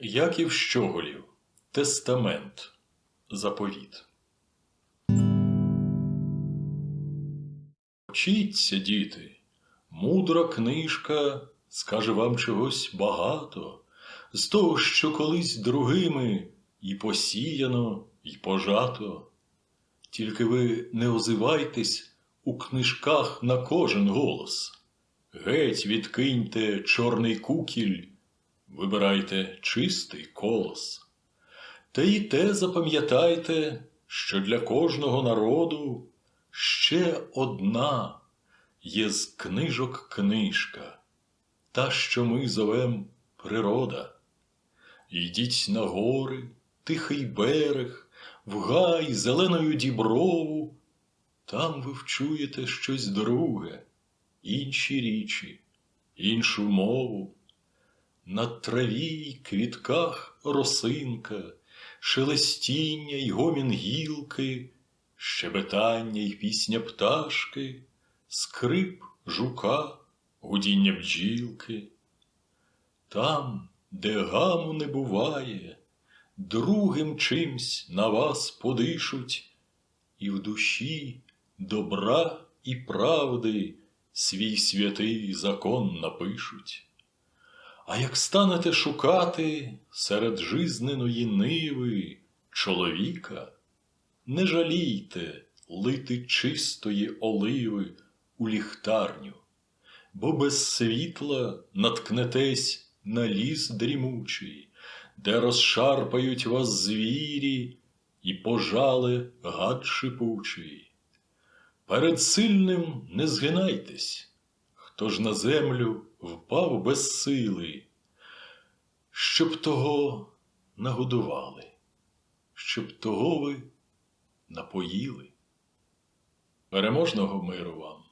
Яків Щоголів. Тестамент. Заповіт. Вчіться, діти. Мудра книжка скаже вам чогось багато з того, що колись другими і посіяно, і пожато. Тільки ви не озивайтесь у книжках на кожен голос. Геть відкиньте чорний кукіль, вибирайте чистий колос. Та й те запам'ятайте, що для кожного народу ще одна є з книжок книжка, та, що ми зовем природа. Йдіть на гори, тихий берег, в гай, зеленою діброву, там ви вчуєте щось друге, інші річі, іншу мову. На траві й квітках росинка, шелестіння й гомін гілки, щебетання й пісня пташки, скрип жука, гудіння бджілки. Там, де гаму не буває, другим чимсь на вас подишуть, і в душі добра і правди свій святий закон напишуть. А як станете шукати серед жизненої ниви чоловіка, не жалійте лити чистої оливи у ліхтарню, бо без світла наткнетесь на ліс дрімучий, де розшарпають вас звірі і пожале гад шипучий. Перед сильним не згинайтесь, хто ж на землю впав без сили, щоб того нагодували, щоб того ви напоїли. Переможного миру вам!